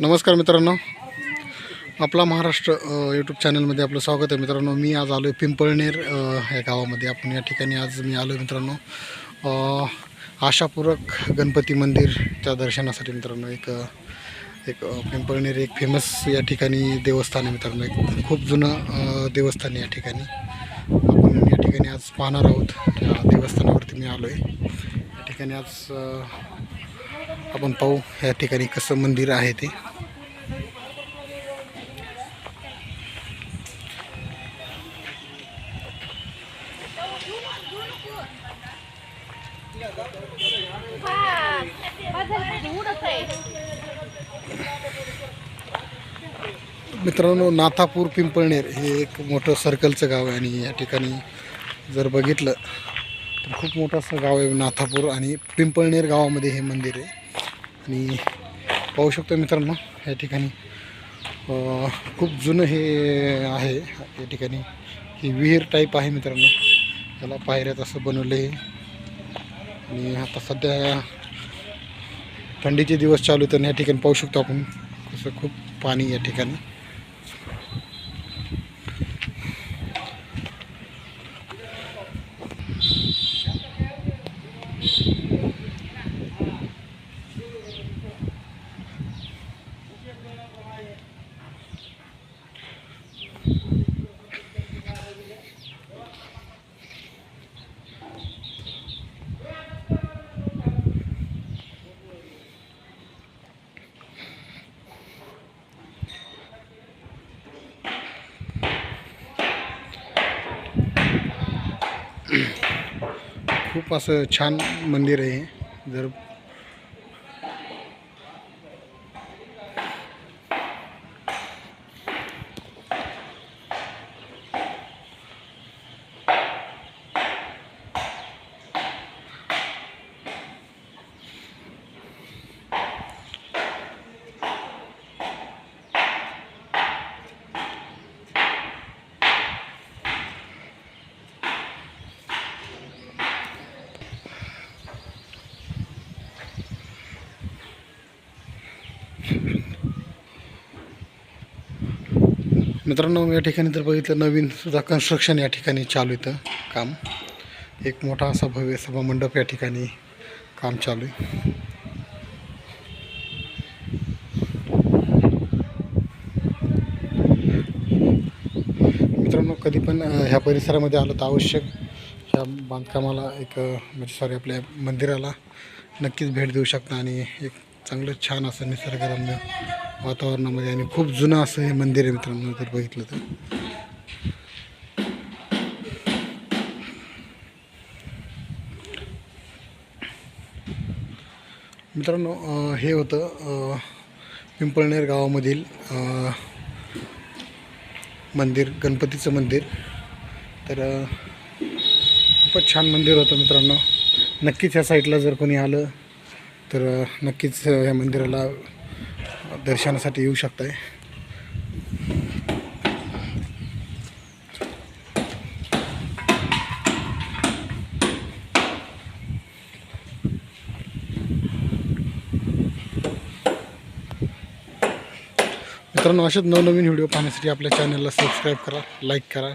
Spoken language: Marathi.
नमस्कार मित्रांनो. आपला महाराष्ट्र यूट्यूब चॅनलमध्ये आपलं स्वागत आहे मित्रांनो. मी आज आलो आहे पिंपळनेर या गावामध्ये. आपण या ठिकाणी आज मी आलो आहे मित्रांनो आशापूरक गणपती मंदिरच्या दर्शनासाठी मित्रांनो एक एक पिंपळनेर एक फेमस या ठिकाणी देवस्थान आहे मित्रांनो. एक खूप जुनं देवस्थान आहे या ठिकाणी. आपण या ठिकाणी आज पाहणार आहोत. त्या देवस्थानावरती मी आलो आहे या ठिकाणी आज आपण पाहू या ठिकाणी कसं मंदिर आहे ते. मित्रांनो नाथापूर पिंपळनेर हे एक मोठं सर्कलचं गाव आहे आणि या ठिकाणी जर बघितलं तर खूप मोठं असं गाव आहे नाथापूर आणि पिंपळनेर गावामध्ये हे मंदिर आहे. आणि पाहू शकतो मित्रांनो या ठिकाणी खूप जुनं हे आहे या ठिकाणी ही विहीर टाईप आहे मित्रांनो. त्याला पायऱ्यात असं बनवलं आहे आणि आता सध्या थंडीचे दिवस चालू आहेत आणि या ठिकाणी पाहू शकतो आपण. कसं खूप पाणी या ठिकाणी. खूप असं छान मंदिर आहे. जर मित्रांनो या ठिकाणी जर बघितलं नवीन सुद्धा कन्स्ट्रक्शन या ठिकाणी चालू इथं काम. एक मोठा असा भव्य सभा मंडप या ठिकाणी काम चालू आहे. मित्रांनो कधी पण ह्या परिसरामध्ये आलं तर आवश्यक ह्या बांधकामाला एक म्हणजे सॉरी आपल्या मंदिराला नक्कीच भेट देऊ शकता आणि एक चांगलं छान असं निसर्गरम्य वातावरणामध्ये आणि खूप जुनं असं हे मंदिर आहे मित्रांनो जर बघितलं तर. मित्रांनो हे होतं पिंपळनेर गावामधील मंदिर गणपतीचं मंदिर. तर खूपच छान मंदिर होतं मित्रांनो. नक्कीच ह्या साईडला जर कोणी आलं तर नक्कीच ह्या या मंदिराला दर्शनासाठी येऊ शकताय. मित्रांनो असेच नवनवीन व्हिडिओ पाहण्यासाठी आपल्या चॅनलला सबस्क्राईब करा लाईक करा.